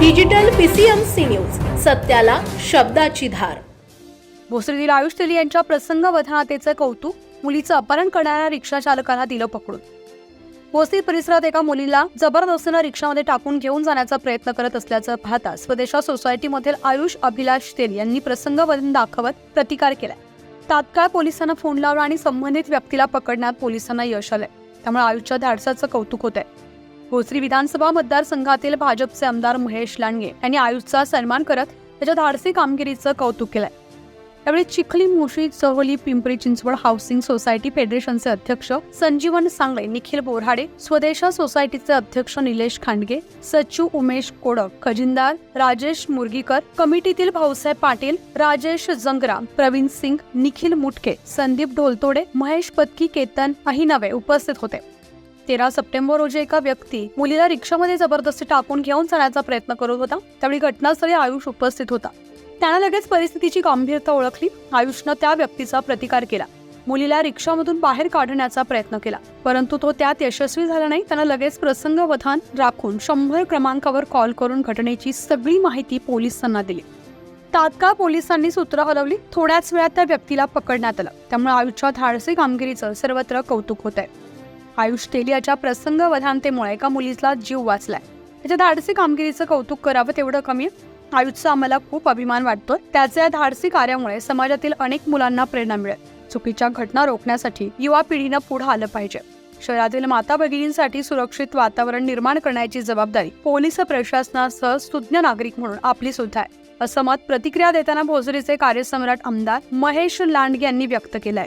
Digital PCMC news सत्याला शब्दाची धार. भोसरीतील आयुष तेली यांच्या प्रसंगवधानतेचं कौतुक मुलीचं अपहरण करणाऱ्या रिक्षा चालकाला दिलं पकडून. भोसरी परिसरात एका मुलीला जबरदस्तीनं रिक्षामध्ये टाकून घेऊन जाण्याचा प्रयत्न करत असल्याचं पाहता स्वदेशा सोसायटीमधील आयुष अभिलाष तेल यांनी प्रसंगवधन दाखवत प्रतिकार केला तात्काळ पोलिसांना फोन लावला आणि संबंधित व्यक्तीला पकडण्यात पोलिसांना यश आलंय. त्यामुळे आयुषच्या धाडसाचं कौतुक होत आहे भोसरी विधानसभा मतदारसंघातील भाजपचे आमदार महेश लांडगे यांनी आयुषचा सन्मान करत त्याच्या धाडसी कामगिरीचं कौतुक केलंय. यावेळी चिखली मुशी चहली पिंपरी चिंचवड हाऊसिंग सोसायटी फेडरेशनचे अध्यक्ष संजीवन सांगळे निखिल बोराडे स्वदेशा सोसायटीचे अध्यक्ष निलेश खांडगे सचिव उमेश कोडक खजिनदार राजेश मुरगीकर कमिटीतील भाऊसाहेब पाटील राजेश जंगरा प्रवीण सिंग निखिल मुटके संदीप ढोलतोडे महेश पत्की केतन अहिनवे उपस्थित होते. तेरा सप्टेंबर रोजी एका व्यक्ती मुलीला रिक्षामध्ये जबरदस्ती टाकून घेऊन जाण्याचा प्रयत्न करत होता. त्यावेळी घटनास्थळी आयुष उपस्थित होता. त्यानं लगेच परिस्थितीची गंभीरता ओळखली. आयुषनं त्या व्यक्तीचा प्रतिकार केला. मुलीला रिक्षामधून बाहेर काढण्याचा प्रयत्न केला. परंतु तो त्यात यशस्वी झाला नाही. त्यानं लगेच प्रसंगवधान राखून शंभर क्रमांकावर कॉल करून घटनेची सगळी माहिती पोलिसांना दिली. तात्काळ पोलिसांनी सूत्र हलवली. थोड्याच वेळात त्या व्यक्तीला पकडण्यात आलं. त्यामुळे आयुष्यात धाडसी कामगिरीचं सर्वत्र कौतुक होत आहे आयुष तेलियाच्या प्रसंगवधानतेमुळे एका मुलीचा जीव वाचलाय. त्याच्या धाडसी कामगिरीचं कौतुक करावं तेवढं कमी आयुषचा आम्हाला खूप अभिमान वाटतो त्याच्या या धाडसी कार्यामुळे समाजातील अनेक मुलांना प्रेरणा मिळेल. चुकीच्या घटना रोखण्यासाठी युवा पिढीनं पुढे आलं पाहिजे. शहरातील माता भगिनींसाठी सुरक्षित वातावरण निर्माण करण्याची जबाबदारी पोलीस प्रशासनासह सुज्ञ नागरिक म्हणून आपली सुद्धा आहे. असं मत प्रतिक्रिया देताना भोसरीचे कार्यसम्राट आमदार महेश लांडगे यांनी व्यक्त केलंय.